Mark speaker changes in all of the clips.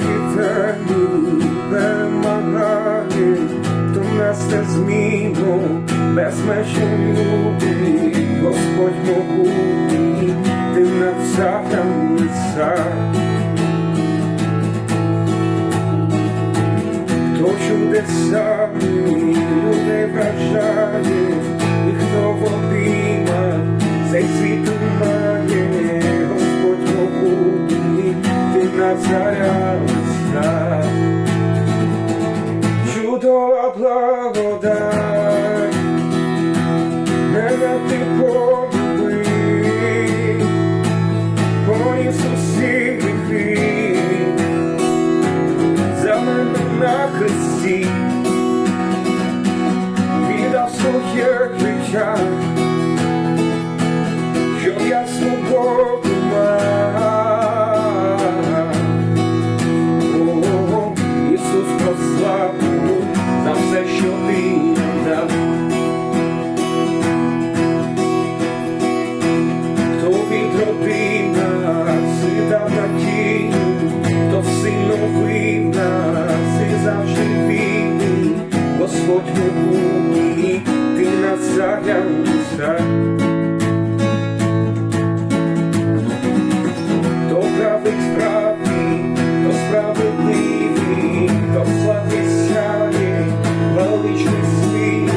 Speaker 1: вітерні перемагає, хто несе зміну, без межі любі, Господь могутній, ти на царем лиця. Хто чудесами Чудова благодать, мене ти полюбив, поніс усі гріхи, за мене на хресті, віддав своє життя, Могутній, ти над царям цар. Хто править справді, хто справедливий, хто славний сяє, величний свій,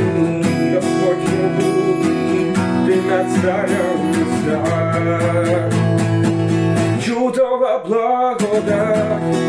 Speaker 1: Господь могутній, ти над царем. Чудова благодать,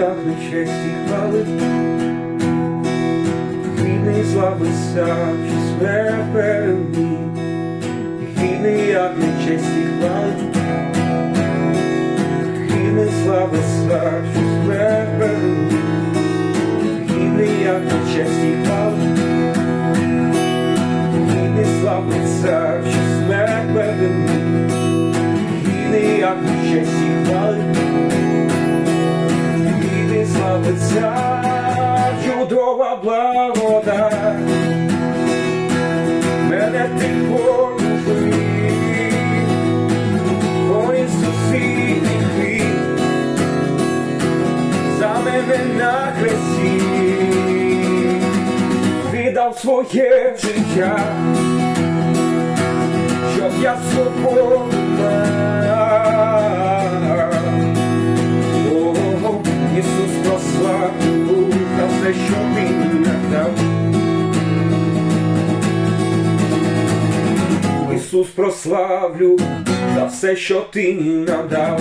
Speaker 1: як на честі хвали, гідний славися, що смерть переміг. Гідний як на честі хвали, гідний славися, що смерть переміг. Гідний як на честі хвали, гідний славиться, що смерть переміг. Гідний як на Славиться, чудова благодать. Мене ти полюбив, по Ісусі гріхи, за мене на хресті, віддав своє життя, щоб я свободу прославлю за все, що ти нам дав.